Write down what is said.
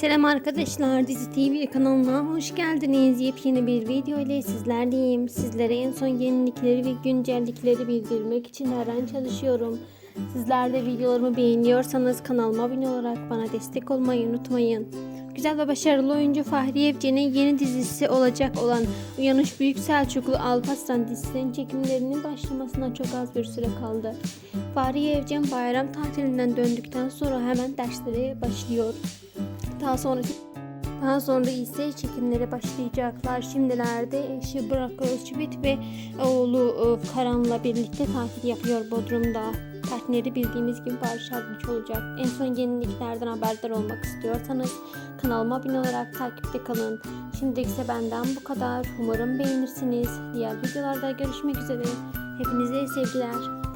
Selam arkadaşlar, Dizi TV kanalına hoş geldiniz. Yepyeni bir video ile sizlerleyim. Sizlere en son yenilikleri ve güncellikleri bildirmek için her an çalışıyorum. Sizler de videolarımı beğeniyorsanız kanalıma abone olarak bana destek olmayı unutmayın. Güzel ve başarılı oyuncu Fahriye Evcen'in yeni dizisi olacak olan Uyanış Büyük Selçuklu Alparslan dizisinin çekimlerinin başlamasına çok az bir süre kaldı. Fahriye Evcen bayram tatilinden döndükten sonra hemen derslere başlıyor. Daha sonra daha sonra ise çekimlere başlayacaklar. Şimdilerde eşi Burak Özçivit ve oğlu e, Karan'la birlikte tatil yapıyor Bodrum'da. Partneri bildiğimiz gibi Barış Arduç olacak. En son yeniliklerden haberdar olmak istiyorsanız kanalıma abone olarak takipte kalın. Şimdilik ise benden bu kadar. Umarım beğenirsiniz. Diğer videolarda görüşmek üzere. Hepinize sevgiler.